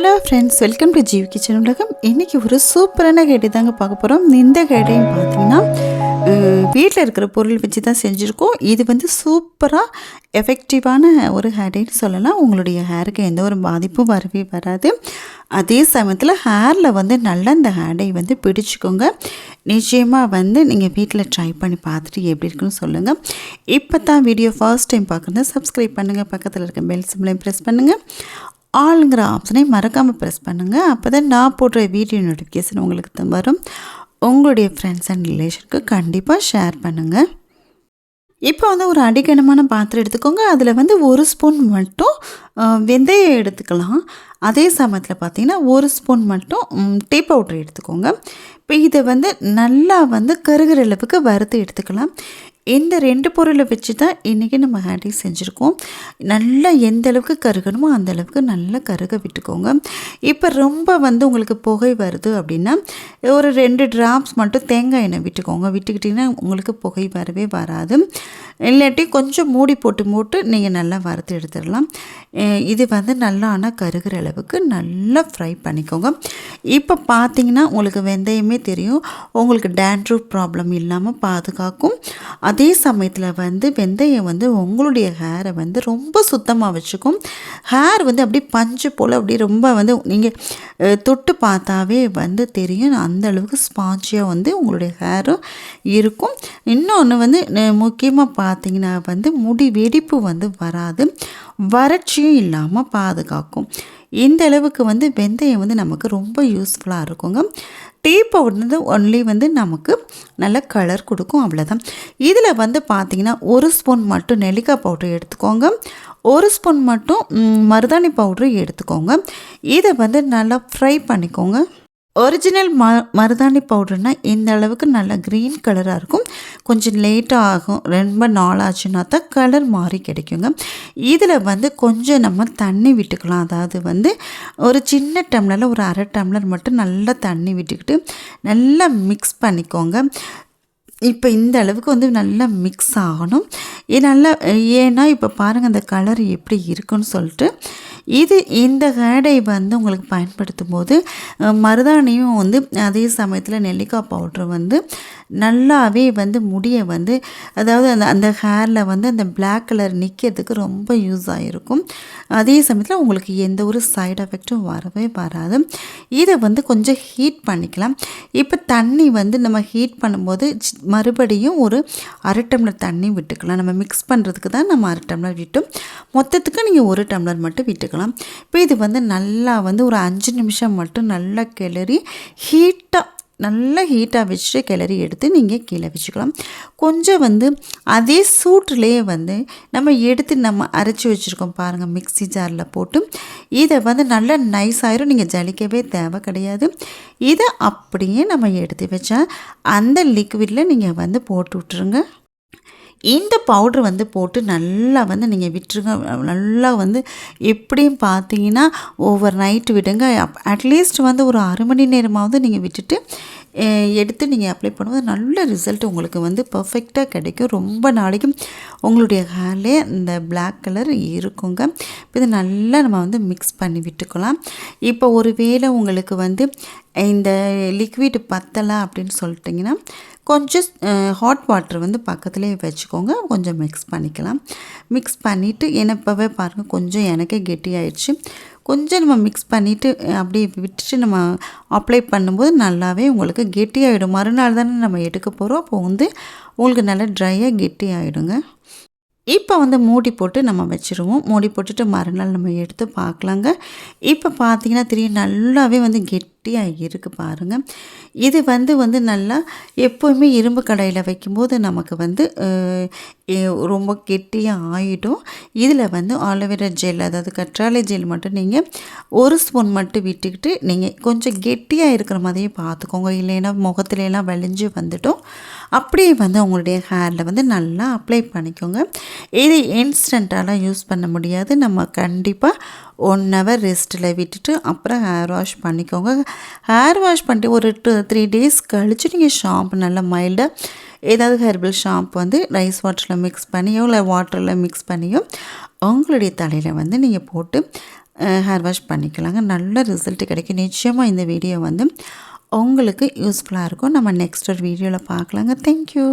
Hello friends welcome to GV kitchen உலகம். இன்றைக்கி ஒரு சூப்பரான கைடி தாங்க பார்க்க போகிறோம் இந்த கைடையும் பார்த்தீங்கன்னா வீட்டில் இருக்கிற பொருள் வச்சு தான் செஞ்சுருக்கோம். இது வந்து சூப்பராக எஃபெக்டிவான ஒரு ஹேடைன்னு சொல்லலாம். உங்களுடைய ஹேருக்கு எந்த ஒரு பாதிப்பும் வரவே வராது. அதே சமயத்தில் ஹேரில் வந்து நல்லா இந்த ஹேடை வந்து பிடிச்சிக்கோங்க. நிச்சயமாக வந்து நீங்கள் வீட்டில் ட்ரை பண்ணி பார்த்துட்டு எப்படி இருக்குன்னு சொல்லுங்கள் இப்போ தான் வீடியோ ஃபர்ஸ்ட் டைம் பார்க்குறதா சப்ஸ்கிரைப் பண்ணுங்கள் பக்கத்தில் இருக்க பெல் சிம்லையும் ப்ரெஸ் பண்ணுங்கள் ஆளுங்கிற ஆப்ஷனை மறக்காமல் ப்ரெஸ் பண்ணுங்கள் அப்போ தான் நான் போடுற வீடியோ நோட்டிஃபிகேஷன் உங்களுக்கு தான் வரும். உங்களுடைய ஃப்ரெண்ட்ஸ் அண்ட் ரிலேஷனுக்கு கண்டிப்பாக ஷேர் பண்ணுங்கள் இப்போ வந்து ஒரு அடிக்கனமான பாத்திரம் எடுத்துக்கோங்க. அதில் வந்து ஒரு ஸ்பூன் மட்டும் வெந்தயம் எடுத்துக்கலாம். அதே சமயத்தில் பார்த்தீங்கன்னா ஒரு ஸ்பூன் மட்டும் டீ பவுட்ரு எடுத்துக்கோங்க. இப்போ இதை வந்து நல்லா வந்து கருகிற அளவுக்கு வறுத்து எடுத்துக்கலாம். இந்த ரெண்டு பொருளை வச்சு தான் இன்றைக்கி நம்ம ஹேண்டி செஞ்சுருக்கோம். நல்லா எந்த அளவுக்கு கருகணுமோ அந்த அளவுக்கு நல்லா கருக விட்டுக்கோங்க. இப்போ ரொம்ப வந்து உங்களுக்கு புகை வருது அப்படின்னா ஒரு ரெண்டு ட்ராப்ஸ் மட்டும் தேங்காய் எண்ணெய் விட்டுக்கோங்க. விட்டுக்கிட்டிங்கன்னா உங்களுக்கு புகை வரவே வராது. இல்லாட்டி கொஞ்சம் மூடி போட்டு மூட்டு நீங்கள் நல்லா வறுத்து எடுத்துடலாம். இது வந்து நல்லா ஆனால் கருகிற அளவுக்கு நல்லா ஃப்ரை பண்ணிக்கோங்க. இப்போ பார்த்தீங்கன்னா உங்களுக்கு வெந்தயமே தெரியும். உங்களுக்கு டேண்ட்ரூ ப்ராப்ளம் இல்லாமல் பாதுகாக்கும். அது அதே சமயத்தில் வந்து வெந்தயம் வந்து உங்களுடைய ஹேரை வந்து ரொம்ப சுத்தமாக வச்சுக்கும். ஹேர் வந்து அப்படியே பஞ்சு போல் அப்படியே ரொம்ப வந்து நீங்கள் தொட்டு பார்த்தாவே வந்து தெரியும். அந்த அளவுக்கு ஸ்பாஞ்சியாக வந்து உங்களுடைய ஹேரும் இருக்கும். இன்னொன்று வந்து முக்கியமாக பார்த்தீங்கன்னா வந்து முடி வெடிப்பு வந்து வராது. வறட்சியும் இல்லாமல் பாதுகாக்கும். இந்த அளவுக்கு வந்து வெந்தயம் வந்து நமக்கு ரொம்ப யூஸ்ஃபுல்லாக இருக்குங்க. டீ பவுடர் வந்து ஒன்லி வந்து நமக்கு நல்ல கலர் கொடுக்கும் அவ்வளோதான் இதில் வந்து பார்த்திங்கன்னா ஒரு ஸ்பூன் மட்டும் நெல்லிக்காய் பவுடர் எடுத்துக்கோங்க. ஒரு ஸ்பூன் மட்டும் மருதாணி பவுடர் எடுத்துக்கோங்க. இதை வந்து நல்லா ஃப்ரை பண்ணிக்கோங்க. ஒரிஜினல் ம மருதாணி பவுடர்னால் இந்த அளவுக்கு நல்லா க்ரீன் கலராக இருக்கும். கொஞ்சம் லேட்டாக ஆகும். ரொம்ப நாளாச்சுன்னா தான் கலர் மாறி கிடைக்குங்க. இதில் வந்து கொஞ்சம் நம்ம தண்ணி விட்டுக்கலாம். அதாவது வந்து ஒரு சின்ன டம்ளரில் ஒரு அரை டம்ளர் மட்டும் நல்லா தண்ணி விட்டுக்கிட்டு நல்லா மிக்ஸ் பண்ணிக்கோங்க. இப்போ இந்த அளவுக்கு வந்து நல்லா மிக்ஸ் ஆகணும். நல்லா ஏன்னா இப்போ பாருங்கள் அந்த கலர் எப்படி இருக்குன்னு சொல்லிட்டு இது இந்த ஹேடை வந்து உங்களுக்கு பயன்படுத்தும் போது மருதாணியும் வந்து அதே சமயத்தில் நெல்லிக்காய் பவுட்ரு வந்து நல்லாவே வந்து முடியை வந்து அதாவது அந்த அந்த ஹேரில் வந்து அந்த பிளாக் கலர் நிற்கிறதுக்கு ரொம்ப யூஸ் ஆகிருக்கும் அதே சமயத்தில் உங்களுக்கு எந்த ஒரு சைட் எஃபெக்டும் வரவே வராது. இதை வந்து கொஞ்சம் ஹீட் பண்ணிக்கலாம். இப்போ தண்ணி வந்து நம்ம ஹீட் பண்ணும்போது மறுபடியும் ஒரு அரை டம்ளர் தண்ணி விட்டுக்கலாம். நம்ம மிக்ஸ் பண்ணுறதுக்கு தான் நம்ம அரை டம்ளர் விட்டோம். மொத்தத்துக்கு நீங்கள் ஒரு டம்ளர் மட்டும் விட்டுக்கலாம். இப்போ இது வந்து நல்லா வந்து ஒரு அஞ்சு நிமிஷம் மட்டும் நல்லா கிளறி ஹீட்டாக நல்லா ஹீட்டாக வச்சுட்டு கிளறி எடுத்து நீங்கள் கீழே வச்சுக்கலாம். கொஞ்சம் வந்து அதே சூட்லேயே வந்து நம்ம எடுத்து நம்ம அரைச்சி வச்சுருக்கோம் பாருங்கள் மிக்சி ஜாரில் போட்டு. இதை வந்து நல்லா நைஸ் ஆயிரும் நீங்கள் ஜலிக்கவே தேவை கிடையாது. இதை அப்படியே நம்ம எடுத்து வச்சா அந்த லிக்விடில் நீங்கள் வந்து போட்டு விட்ருங்க இந்த பவுட்ரு வந்து போட்டு நல்லா வந்து நீங்கள் விட்டுருங்க. நல்லா வந்து எப்படியும் பார்த்தீங்கன்னா ஓவர் நைட்டு விடுங்க. அட்லீஸ்ட் வந்து ஒரு அரை மணி நேரமாவது நீங்கள் விட்டுட்டு எடுத்து நீங்கள் அப்ளை பண்ணும்போது நல்ல ரிசல்ட் உங்களுக்கு வந்து பர்ஃபெக்டாக கிடைக்கும். ரொம்ப நாளைக்கும் உங்களுடைய ஹேர்லே இந்த பிளாக் கலர் இருக்குங்க. இது நல்லா நம்ம வந்து மிக்ஸ் பண்ணி விட்டுக்கலாம். இப்போ ஒரு வேளை உங்களுக்கு வந்து இந்த லிக்விட் பத்தலை அப்படின்னு சொல்லிட்டிங்கன்னா கொஞ்சம் ஹாட் வாட்டர் வந்து பக்கத்துலேயே வச்சுக்கோங்க. கொஞ்சம் மிக்ஸ் பண்ணிக்கலாம். மிக்ஸ் பண்ணிவிட்டு இனப்பவே பாருங்கள் கொஞ்சம் எனக்கே கெட்டி ஆயிடுச்சு கொஞ்சம் நம்ம மிக்ஸ் பண்ணிவிட்டு அப்படியே விட்டுட்டு நம்ம அப்ளை பண்ணும்போது நல்லாவே உங்களுக்கு கெட்டி ஆகிடும் மறுநாள் தானே நம்ம எடுக்க போகிறோம் அப்போ வந்து உங்களுக்கு நல்லா ட்ரையாக கெட்டி ஆகிடுங்க இப்போ வந்து மூடி போட்டு நம்ம வச்சுருவோம். மூடி போட்டுட்டு மறுநாள் நம்ம எடுத்து பார்க்கலாங்க. இப்போ பார்த்தீங்கன்னா தெரியும் நல்லாவே வந்து கெட்டியாக இருக்குது பாருங்கள் இது வந்து வந்து நல்லா எப்போவுமே இரும்பு கடையில் வைக்கும்போது நமக்கு வந்து ரொம்ப கெட்டியாக ஆகிடும் இதில் வந்து ஆலோவேரா ஜெல் அதாவது கற்றாழை ஜெல் மட்டும் நீங்கள் ஒரு ஸ்பூன் மட்டும் விட்டுக்கிட்டு நீங்கள் கொஞ்சம் கெட்டியாக இருக்கிற மாதிரியே பார்த்துக்கோங்க. இல்லைன்னா முகத்துலலாம் வலிஞ்சு வந்துட்டோம் அப்படியே வந்து உங்களுடைய ஹேரில் வந்து நல்லா அப்ளை பண்ணிக்கோங்க. இது இன்ஸ்டண்ட்டாலாம் யூஸ் பண்ண முடியாது. நம்ம கண்டிப்பாக ஒன் ஹவர் ரெஸ்ட்டில் விட்டுட்டு அப்புறம் ஹேர் வாஷ் பண்ணிக்கோங்க. ஹேர் வாஷ் பண்ணிட்டு ஒரு டூ த்ரீ டேஸ் கழித்து நீங்கள் ஷாம்பு நல்லா மைல்டாக ஏதாவது ஹெர்பல் ஷாம்பு வந்து ரைஸ் வாட்டரில் மிக்ஸ் பண்ணியோ இல்லை வாட்டரில் மிக்ஸ் பண்ணியோ உங்களுடைய தலையில் வந்து நீங்கள் போட்டு ஹேர் வாஷ் பண்ணிக்கலாங்க. நல்ல ரிசல்ட் கிடைக்கும். நிச்சயமாக இந்த வீடியோ வந்து உங்களுக்கு யூஸ்ஃபுல்லாக இருக்கும். நம்ம நெக்ஸ்ட் ஒரு வீடியோவில் பார்க்கலாங்க. தேங்க்யூ